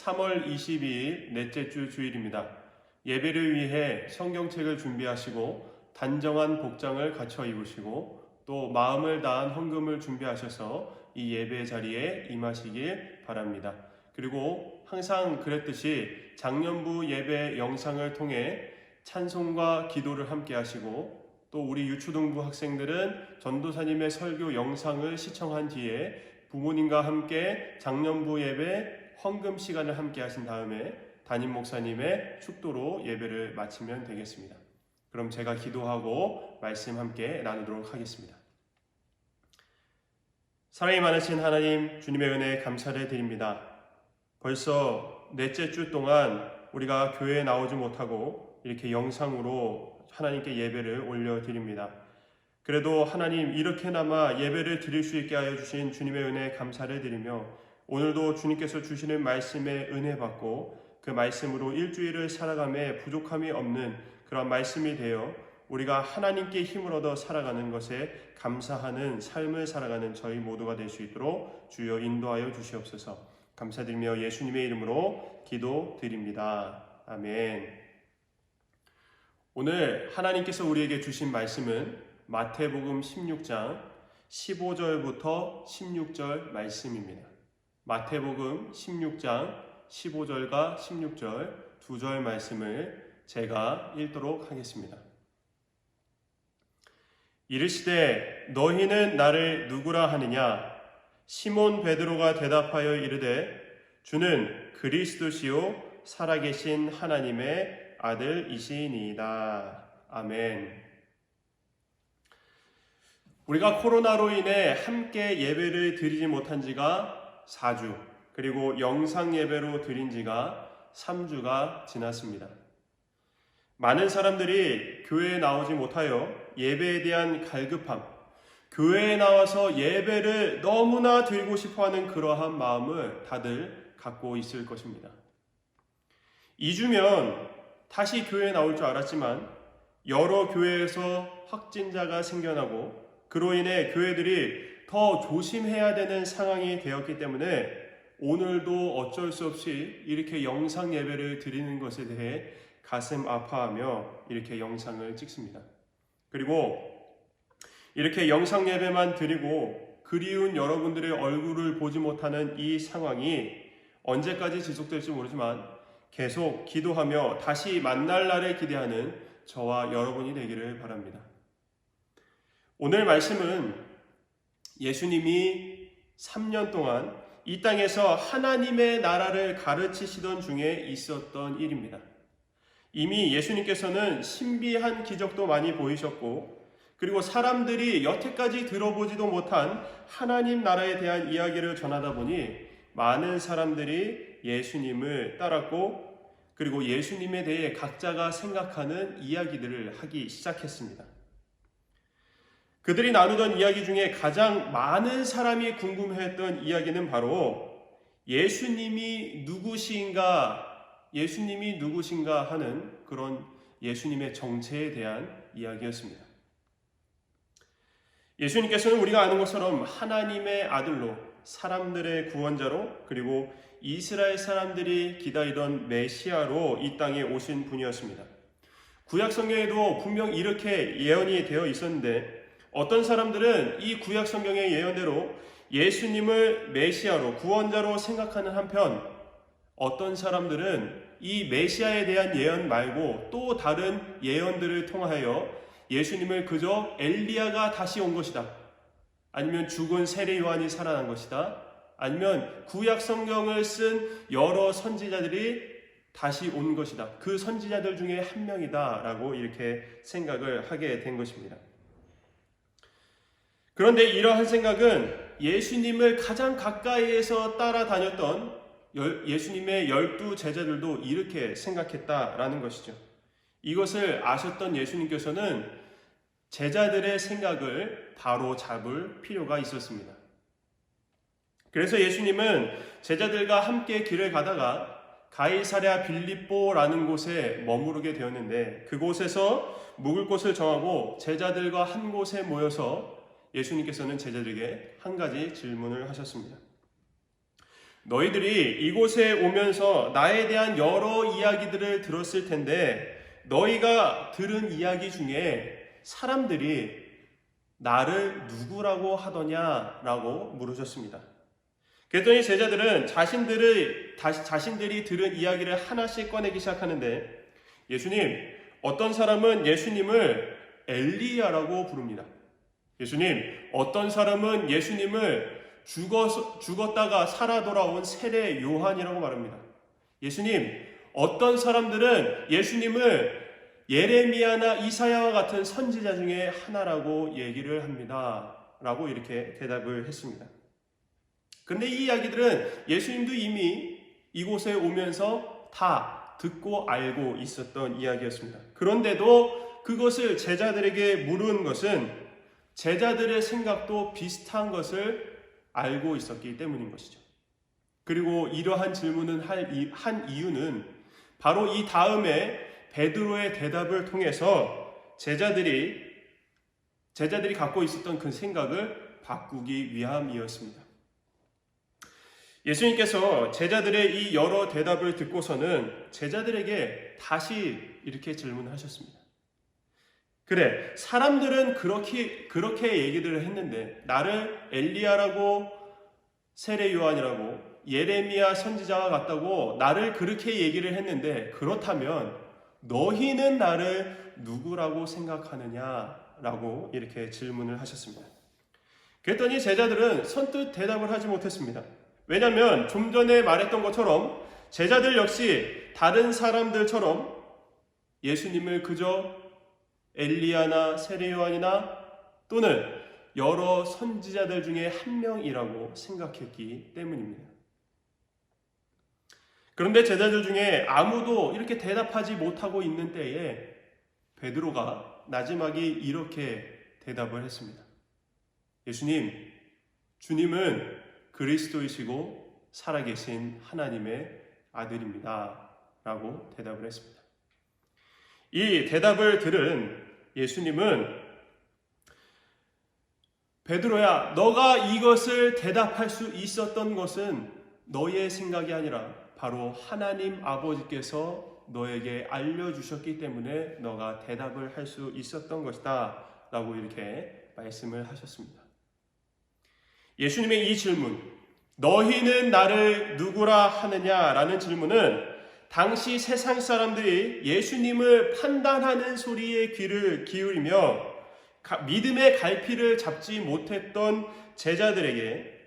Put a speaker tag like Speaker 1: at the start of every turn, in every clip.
Speaker 1: 3월 22일 넷째 주 주일입니다. 예배를 위해 성경책을 준비하시고 단정한 복장을 갖춰 입으시고 또 마음을 다한 헌금을 준비하셔서 이 예배 자리에 임하시길 바랍니다. 그리고 항상 그랬듯이 작년부 예배 영상을 통해 찬송과 기도를 함께 하시고 또 우리 유초등부 학생들은 전도사님의 설교 영상을 시청한 뒤에 부모님과 함께 작년부 예배 헌금 시간을 함께 하신 다음에 담임 목사님의 축도로 예배를 마치면 되겠습니다. 그럼 제가 기도하고 말씀 함께 나누도록 하겠습니다. 사랑이 많으신 하나님 주님의 은혜에 감사를 드립니다. 벌써 넷째 주 동안 우리가 교회에 나오지 못하고 이렇게 영상으로 하나님께 예배를 올려드립니다. 그래도 하나님 이렇게나마 예배를 드릴 수 있게 하여 주신 주님의 은혜에 감사를 드리며 오늘도 주님께서 주시는 말씀에 은혜 받고 그 말씀으로 일주일을 살아감에 부족함이 없는 그런 말씀이 되어 우리가 하나님께 힘을 얻어 살아가는 것에 감사하는 삶을 살아가는 저희 모두가 될 수 있도록 주여 인도하여 주시옵소서. 감사드리며 예수님의 이름으로 기도드립니다. 아멘. 오늘 하나님께서 우리에게 주신 말씀은 마태복음 16장 15절부터 16절 말씀입니다. 마태복음 16장 15절과 16절 두 절 말씀을 제가 읽도록 하겠습니다. 이르시되 너희는 나를 누구라 하느냐 시몬 베드로가 대답하여 이르되 주는 그리스도시요 살아계신 하나님의 아들이시니이다. 아멘. 우리가 코로나로 인해 함께 예배를 드리지 못한 지가 4주, 그리고 영상 예배로 드린 지가 3주가 지났습니다. 많은 사람들이 교회에 나오지 못하여 예배에 대한 갈급함, 교회에 나와서 예배를 너무나 드리고 싶어 하는 그러한 마음을 다들 갖고 있을 것입니다. 2주면 다시 교회에 나올 줄 알았지만 여러 교회에서 확진자가 생겨나고 그로 인해 교회들이 더 조심해야 되는 상황이 되었기 때문에 오늘도 어쩔 수 없이 이렇게 영상 예배를 드리는 것에 대해 가슴 아파하며 이렇게 영상을 찍습니다. 그리고 이렇게 영상 예배만 드리고 그리운 여러분들의 얼굴을 보지 못하는 이 상황이 언제까지 지속될지 모르지만 계속 기도하며 다시 만날 날을 기대하는 저와 여러분이 되기를 바랍니다. 오늘 말씀은 예수님이 3년 동안 이 땅에서 하나님의 나라를 가르치시던 중에 있었던 일입니다. 이미 예수님께서는 신비한 기적도 많이 보이셨고, 그리고 사람들이 여태까지 들어보지도 못한 하나님 나라에 대한 이야기를 전하다 보니 많은 사람들이 예수님을 따랐고, 그리고 예수님에 대해 각자가 생각하는 이야기들을 하기 시작했습니다. 그들이 나누던 이야기 중에 가장 많은 사람이 궁금해했던 이야기는 바로 예수님이 누구신가, 예수님이 누구신가 하는 그런 예수님의 정체에 대한 이야기였습니다. 예수님께서는 우리가 아는 것처럼 하나님의 아들로 사람들의 구원자로 그리고 이스라엘 사람들이 기다리던 메시아로 이 땅에 오신 분이었습니다. 구약 성경에도 분명 이렇게 예언이 되어 있었는데 어떤 사람들은 이 구약 성경의 예언대로 예수님을 메시아로 구원자로 생각하는 한편 어떤 사람들은 이 메시아에 대한 예언 말고 또 다른 예언들을 통하여 예수님을 그저 엘리야가 다시 온 것이다. 아니면 죽은 세례 요한이 살아난 것이다. 아니면 구약 성경을 쓴 여러 선지자들이 다시 온 것이다. 그 선지자들 중에 한 명이다라고 이렇게 생각을 하게 된 것입니다. 그런데 이러한 생각은 예수님을 가장 가까이에서 따라다녔던 예수님의 열두 제자들도 이렇게 생각했다라는 것이죠. 이것을 아셨던 예수님께서는 제자들의 생각을 바로 잡을 필요가 있었습니다. 그래서 예수님은 제자들과 함께 길을 가다가 가이사랴 빌립보라는 곳에 머무르게 되었는데 그곳에서 묵을 곳을 정하고 제자들과 한 곳에 모여서 예수님께서는 제자들에게 한 가지 질문을 하셨습니다. 너희들이 이곳에 오면서 나에 대한 여러 이야기들을 들었을 텐데 너희가 들은 이야기 중에 사람들이 나를 누구라고 하더냐라고 물으셨습니다. 그랬더니 제자들은 자신들의 다시 자신들이 들은 이야기를 하나씩 꺼내기 시작하는데 예수님 어떤 사람은 예수님을 엘리야라고 부릅니다. 예수님 어떤 사람은 예수님을 죽어서, 죽었다가 살아 돌아온 세례 요한이라고 말합니다. 예수님 어떤 사람들은 예수님을 예레미야나 이사야와 같은 선지자 중에 하나라고 얘기를 합니다. 라고 이렇게 대답을 했습니다. 근데 이 이야기들은 예수님도 이미 이곳에 오면서 다 듣고 알고 있었던 이야기였습니다. 그런데도 그것을 제자들에게 물은 것은 제자들의 생각도 비슷한 것을 알고 있었기 때문인 것이죠. 그리고 이러한 질문을 한 이유는 바로 이 다음에 베드로의 대답을 통해서 제자들이 제자들이 갖고 있었던 그 생각을 바꾸기 위함이었습니다. 예수님께서 제자들의 이 여러 대답을 듣고서는 제자들에게 다시 이렇게 질문하셨습니다. 그래, 사람들은 그렇게, 그렇게 얘기를 했는데, 나를 엘리야라고 세례 요한이라고 예레미야 선지자와 같다고 나를 그렇게 얘기를 했는데, 그렇다면 너희는 나를 누구라고 생각하느냐 라고 이렇게 질문을 하셨습니다. 그랬더니 제자들은 선뜻 대답을 하지 못했습니다. 왜냐하면 좀 전에 말했던 것처럼 제자들 역시 다른 사람들처럼 예수님을 그저 엘리야나 세례요한이나 또는 여러 선지자들 중에 한 명이라고 생각했기 때문입니다. 그런데 제자들 중에 아무도 이렇게 대답하지 못하고 있는 때에 베드로가 나지막이 이렇게 대답을 했습니다. 예수님, 주님은 그리스도이시고 살아계신 하나님의 아들입니다. 라고 대답을 했습니다. 이 대답을 들은 예수님은 베드로야, 너가 이것을 대답할 수 있었던 것은 너의 생각이 아니라 바로 하나님 아버지께서 너에게 알려주셨기 때문에 너가 대답을 할 수 있었던 것이다. 라고 이렇게 말씀을 하셨습니다. 예수님의 이 질문, 너희는 나를 누구라 하느냐 라는 질문은 당시 세상 사람들이 예수님을 판단하는 소리에 귀를 기울이며 믿음의 갈피를 잡지 못했던 제자들에게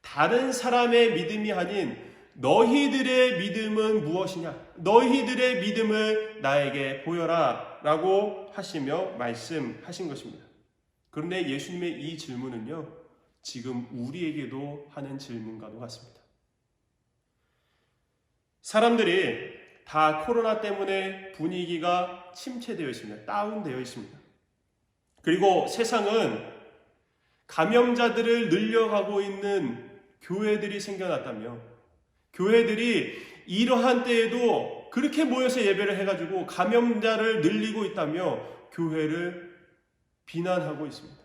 Speaker 1: 다른 사람의 믿음이 아닌 너희들의 믿음은 무엇이냐? 너희들의 믿음을 나에게 보여라. 라고 하시며 말씀하신 것입니다. 그런데 예수님의 이 질문은요, 지금 우리에게도 하는 질문과도 같습니다. 사람들이 다 코로나 때문에 분위기가 침체되어 있습니다. 다운되어 있습니다. 그리고 세상은 감염자들을 늘려가고 있는 교회들이 생겨났다며 교회들이 이러한 때에도 그렇게 모여서 예배를 해가지고 감염자를 늘리고 있다며 교회를 비난하고 있습니다.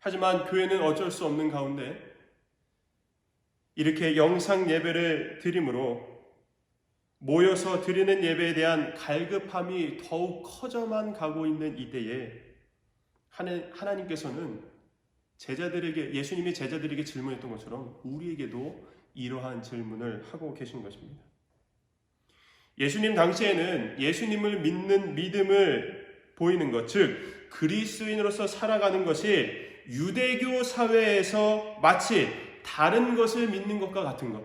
Speaker 1: 하지만 교회는 어쩔 수 없는 가운데 이렇게 영상 예배를 드림으로 모여서 드리는 예배에 대한 갈급함이 더욱 커져만 가고 있는 이때에 하나님께서는 제자들에게 예수님이 제자들에게 질문했던 것처럼 우리에게도 이러한 질문을 하고 계신 것입니다. 예수님 당시에는 예수님을 믿는 믿음을 보이는 것, 즉 그리스도인으로서 살아가는 것이 유대교 사회에서 마치 다른 것을 믿는 것과 같은 것.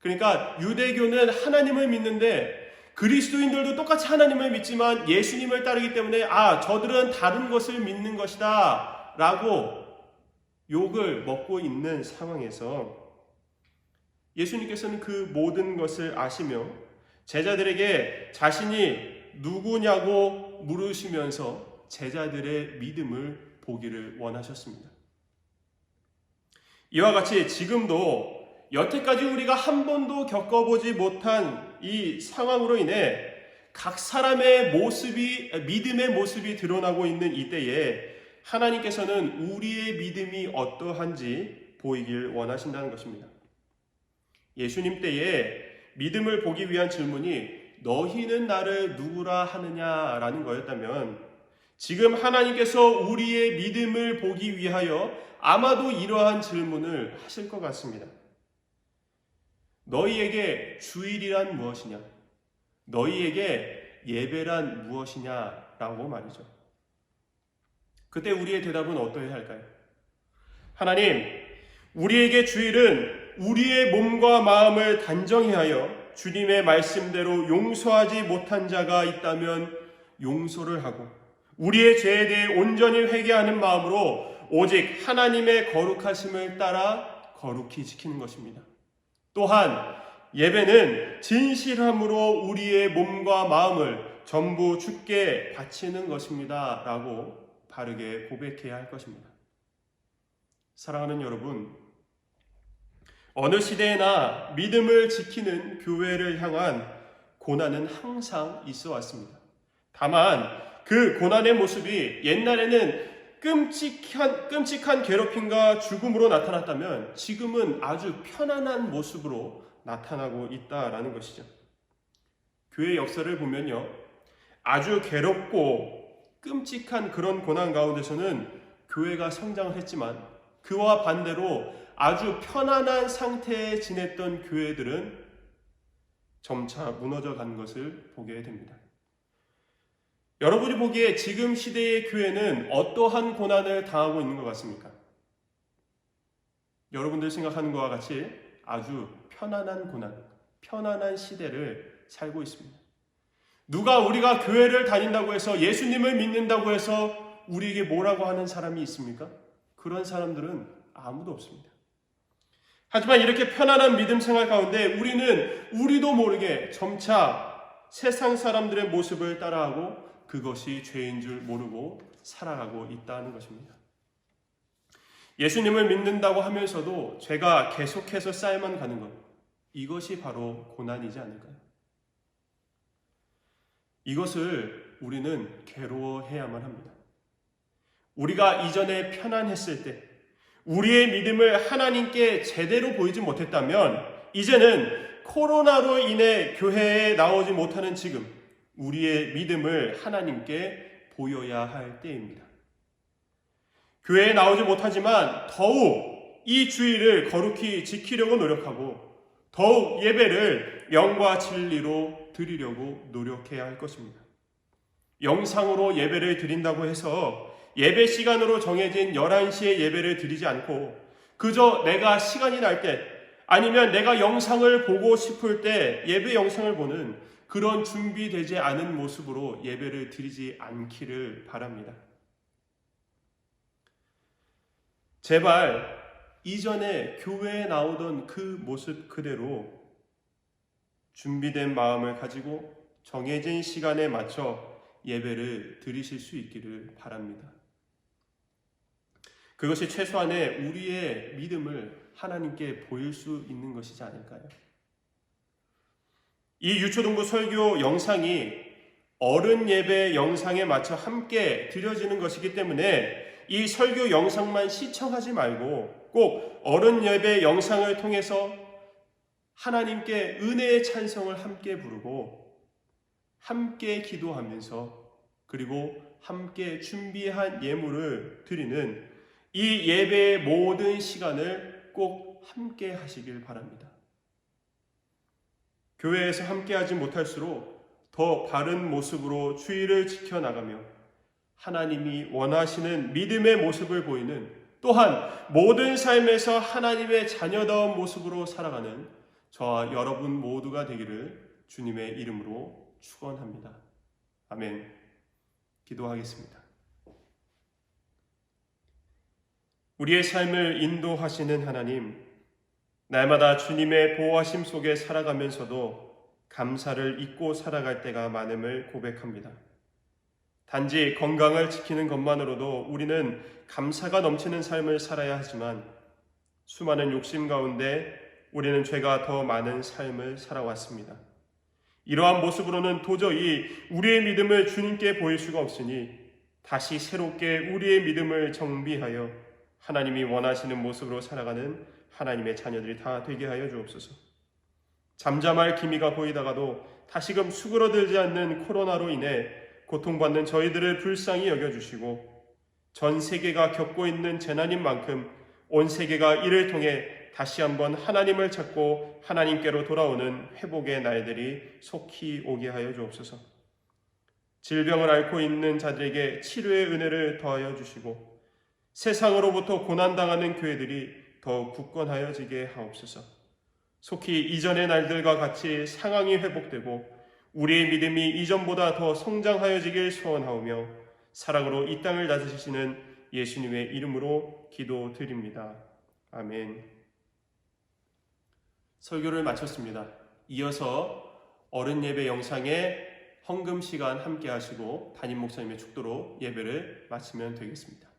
Speaker 1: 그러니까 유대교는 하나님을 믿는데 그리스도인들도 똑같이 하나님을 믿지만 예수님을 따르기 때문에 아, 저들은 다른 것을 믿는 것이다. 라고 욕을 먹고 있는 상황에서 예수님께서는 그 모든 것을 아시며 제자들에게 자신이 누구냐고 물으시면서 제자들의 믿음을 보기를 원하셨습니다. 이와 같이 지금도 여태까지 우리가 한 번도 겪어보지 못한 이 상황으로 인해 각 사람의 모습이, 믿음의 모습이 드러나고 있는 이때에 하나님께서는 우리의 믿음이 어떠한지 보이길 원하신다는 것입니다. 예수님 때에 믿음을 보기 위한 질문이 너희는 나를 누구라 하느냐라는 거였다면 지금 하나님께서 우리의 믿음을 보기 위하여 아마도 이러한 질문을 하실 것 같습니다. 너희에게 주일이란 무엇이냐? 너희에게 예배란 무엇이냐 라고 말이죠. 그때 우리의 대답은 어떠해야 할까요? 하나님, 우리에게 주일은 우리의 몸과 마음을 단정히 하여 주님의 말씀대로 용서하지 못한 자가 있다면 용서를 하고 우리의 죄에 대해 온전히 회개하는 마음으로 오직 하나님의 거룩하심을 따라 거룩히 지키는 것입니다. 또한 예배는 진실함으로 우리의 몸과 마음을 전부 주께 바치는 것입니다. 라고 바르게 고백해야 할 것입니다. 사랑하는 여러분, 어느 시대에나 믿음을 지키는 교회를 향한 고난은 항상 있어 왔습니다. 다만 그 고난의 모습이 옛날에는 끔찍한, 끔찍한 괴롭힘과 죽음으로 나타났다면 지금은 아주 편안한 모습으로 나타나고 있다라는 것이죠. 교회 역사를 보면요. 아주 괴롭고 끔찍한 그런 고난 가운데서는 교회가 성장을 했지만 그와 반대로 아주 편안한 상태에 지냈던 교회들은 점차 무너져 간 것을 보게 됩니다. 여러분이 보기에 지금 시대의 교회는 어떠한 고난을 당하고 있는 것 같습니까? 여러분들 생각하는 것과 같이 아주 편안한 고난, 편안한 시대를 살고 있습니다. 누가 우리가 교회를 다닌다고 해서 예수님을 믿는다고 해서 우리에게 뭐라고 하는 사람이 있습니까? 그런 사람들은 아무도 없습니다. 하지만 이렇게 편안한 믿음 생활 가운데 우리는 우리도 모르게 점차 세상 사람들의 모습을 따라하고 그것이 죄인 줄 모르고 살아가고 있다는 것입니다. 예수님을 믿는다고 하면서도 죄가 계속해서 쌓여만 가는 것, 이것이 바로 고난이지 않을까요? 이것을 우리는 괴로워해야만 합니다. 우리가 이전에 편안했을 때, 우리의 믿음을 하나님께 제대로 보이지 못했다면, 이제는 코로나로 인해 교회에 나오지 못하는 지금, 우리의 믿음을 하나님께 보여야 할 때입니다. 교회에 나오지 못하지만 더욱 이 주의를 거룩히 지키려고 노력하고 더욱 예배를 영과 진리로 드리려고 노력해야 할 것입니다. 영상으로 예배를 드린다고 해서 예배 시간으로 정해진 11시에 예배를 드리지 않고 그저 내가 시간이 날 때 아니면 내가 영상을 보고 싶을 때 예배 영상을 보는 그런 준비되지 않은 모습으로 예배를 드리지 않기를 바랍니다. 제발 이전에 교회에 나오던 그 모습 그대로 준비된 마음을 가지고 정해진 시간에 맞춰 예배를 드리실 수 있기를 바랍니다. 그것이 최소한의 우리의 믿음을 하나님께 보일 수 있는 것이지 않을까요? 이 유초동부 설교 영상이 어른 예배 영상에 맞춰 함께 드려지는 것이기 때문에 이 설교 영상만 시청하지 말고 꼭 어른 예배 영상을 통해서 하나님께 은혜의 찬성을 함께 부르고 함께 기도하면서 그리고 함께 준비한 예물을 드리는 이 예배의 모든 시간을 꼭 함께 하시길 바랍니다. 교회에서 함께하지 못할수록 더 바른 모습으로 주의를 지켜나가며 하나님이 원하시는 믿음의 모습을 보이는 또한 모든 삶에서 하나님의 자녀다운 모습으로 살아가는 저와 여러분 모두가 되기를 주님의 이름으로 축원합니다. 아멘. 기도하겠습니다. 우리의 삶을 인도하시는 하나님, 날마다 주님의 보호하심 속에 살아가면서도 감사를 잊고 살아갈 때가 많음을 고백합니다. 단지 건강을 지키는 것만으로도 우리는 감사가 넘치는 삶을 살아야 하지만 수많은 욕심 가운데 우리는 죄가 더 많은 삶을 살아왔습니다. 이러한 모습으로는 도저히 우리의 믿음을 주님께 보일 수가 없으니 다시 새롭게 우리의 믿음을 정비하여 하나님이 원하시는 모습으로 살아가는 하나님의 자녀들이 다 되게 하여 주옵소서. 잠잠할 기미가 보이다가도 다시금 수그러들지 않는 코로나로 인해 고통받는 저희들을 불쌍히 여겨주시고 전 세계가 겪고 있는 재난인 만큼 온 세계가 이를 통해 다시 한번 하나님을 찾고 하나님께로 돌아오는 회복의 날들이 속히 오게 하여 주옵소서. 질병을 앓고 있는 자들에게 치료의 은혜를 더하여 주시고 세상으로부터 고난당하는 교회들이 더욱 굳건하여지게 하옵소서. 속히 이전의 날들과 같이 상황이 회복되고 우리의 믿음이 이전보다 더 성장하여지길 소원하오며 사랑으로 이 땅을 다스리시는 예수님의 이름으로 기도드립니다. 아멘. 설교를 마쳤습니다. 이어서 어른 예배 영상에 헌금 시간 함께 하시고 담임 목사님의 축도로 예배를 마치면 되겠습니다.